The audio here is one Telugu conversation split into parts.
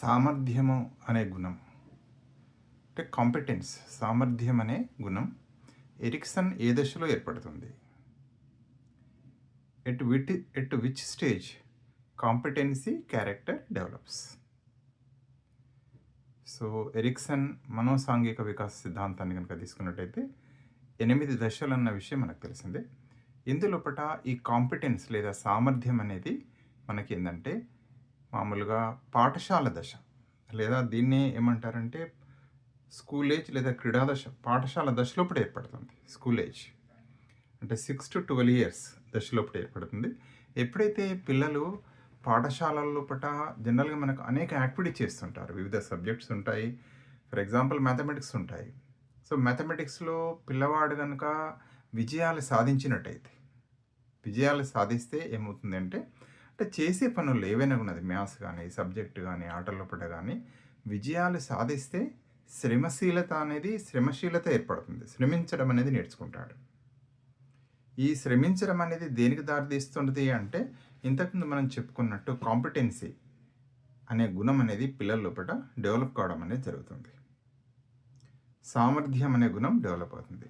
సామర్థ్యము అనే గుణం. అంటే కాంపిటెన్స్ సామర్థ్యం అనే గుణం ఎరిక్సన్ ఏ దశలో ఏర్పడుతుంది? At which at which stage competency character develops? So Erikson మనోసాంఘిక వికాస సిద్ధాంతాన్ని కనుక తీసుకున్నట్టయితే ఎనిమిది దశలు అన్న విషయం మనకు తెలిసిందే. ఇందులోపట ఈ కాంపిటెన్స్ లేదా సామర్థ్యం అనేది మనకి ఏంటంటే మామూలుగా పాఠశాల దశ. లేదా దీన్నే ఏమంటారంటే స్కూల్ ఏజ్ లేదా క్రీడా దశ. పాఠశాల దశలోపుడు ఏర్పడుతుంది స్కూల్ ఏజ్ అంటే సిక్స్ టు ట్వెల్వ్ ఇయర్స్ దశలోపుడు ఏర్పడుతుంది. ఎప్పుడైతే పిల్లలు పాఠశాలల్లో పట జనరల్గా మనకు అనేక యాక్టివిటీ చేస్తుంటారు. వివిధ సబ్జెక్ట్స్ ఉంటాయి. ఫర్ ఎగ్జాంపుల్ మ్యాథమెటిక్స్ ఉంటాయి. సో మ్యాథమెటిక్స్లో పిల్లవాడు కనుక విజయాలు సాధించినట్టయితే విజయాలు సాధిస్తే ఏమవుతుందంటే అంటే చేసే పనులు ఏవైనా ఉన్నది మ్యాథ్స్ కానీ సబ్జెక్ట్ కానీ ఆటలోపట కానీ విజయాలు సాధిస్తే శ్రమశీలత అనేది శ్రమశీలత ఏర్పడుతుంది. శ్రమించడం అనేది నేర్చుకుంటాడు. ఈ శ్రమించడం అనేది దేనికి దారితీస్తుంది అంటే ఇంతకుముందు మనం చెప్పుకున్నట్టు కాంపిటెన్సీ అనే గుణం అనేది పిల్లల లోపల డెవలప్ కావడం అనేది జరుగుతుంది. సామర్థ్యం అనే గుణం డెవలప్ అవుతుంది.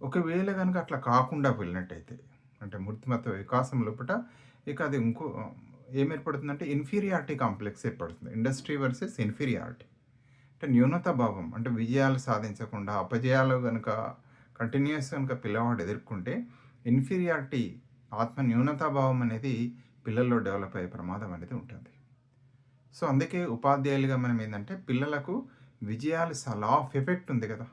ఒకవేళ కనుక అట్లా కాకుండా వెళ్ళినట్టయితే అంటే మూర్తిమత్వ వికాసం లోపల ఇక అది ఇంకో ఏం ఏర్పడుతుందంటే ఇన్ఫీరియారిటీ కాంప్లెక్స్ ఏర్పడుతుంది. ఇండస్ట్రీ వర్సెస్ ఇన్ఫీరియారిటీ అంటే న్యూనత భావం అంటే విజయాలు సాధించకుండా అపజయాలు కనుక కంటిన్యూస్ కనుక పిల్లవాడు ఎదుర్కొంటే ఇన్ఫీరియారిటీ ఆత్మ న్యూనతాభావం అనేది పిల్లల్లో డెవలప్ అయ్యే ప్రమాదం అనేది ఉంటుంది. సో అందుకే ఉపాధ్యాయులుగా మనం ఏంటంటే పిల్లలకు విజయాలు లా ఆఫ్ ఎఫెక్ట్ ఉంది కదా.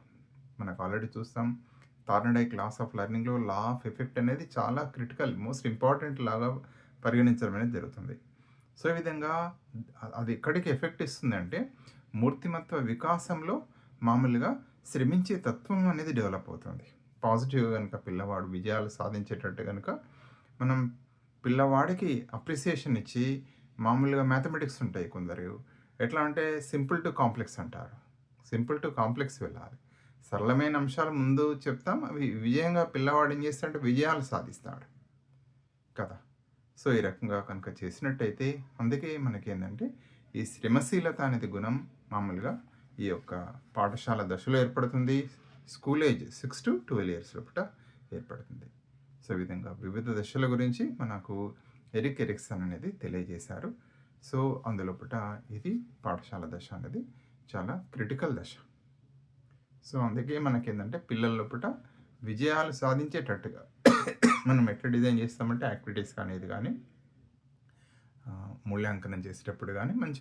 మనకు ఆల్రెడీ చూస్తాం. తార్నడై క్లాస్ ఆఫ్ లెర్నింగ్లో లా ఆఫ్ ఎఫెక్ట్ అనేది చాలా క్రిటికల్ మోస్ట్ ఇంపార్టెంట్ లాగా పరిగణించడం అనేది జరుగుతుంది. సో ఈ విధంగా అది ఎక్కడికి ఎఫెక్ట్ ఇస్తుందంటే మూర్తిమత్వ వికాసంలో మామూలుగా శ్రమించే తత్వం అనేది డెవలప్ అవుతుంది. పాజిటివ్ కనుక పిల్లవాడు విజయాలు సాధించేటట్టు కనుక మనం పిల్లవాడికి అప్రిసియేషన్ ఇచ్చి మామూలుగా మ్యాథమెటిక్స్ ఉంటాయి కొందరు. ఎట్లా అంటే సింపుల్ టు కాంప్లెక్స్ అంటారు. సింపుల్ టు కాంప్లెక్స్ వెళ్ళాలి. సరళమైన అంశాలు ముందు చెప్తాం. అవి విజయంగా పిల్లవాడు ఏం చేస్తాడంటే విజయాలు సాధిస్తాడు. కదా? సో ఈ రకంగా కనుక చేసినట్టయితే అందుకే మనకి ఏంటంటే ఈ శ్రమశీలత అనేది గుణం మామూలుగా ఈ యొక్క పాఠశాల దశలో ఏర్పడుతుంది. School age six to twelve years లోపల ఏర్పడుతుంది. సో విధంగా వివిధ దశల గురించి మనకు ఎరిక్ ఎరిక్సన్ అనేది తెలియజేశారు. సో అందులోపట ఇది పాఠశాల దశ అనేది చాలా క్రిటికల్ దశ. సో అందుకే మనకి ఏంటంటే పిల్లల లోపల విజయాలు సాధించేటట్టుగా మనం ఎట్లా డిజైన్ చేస్తామంటే యాక్టివిటీస్ కానీ ఇది కానీ మూల్యాంకనం చేసేటప్పుడు కానీ మంచి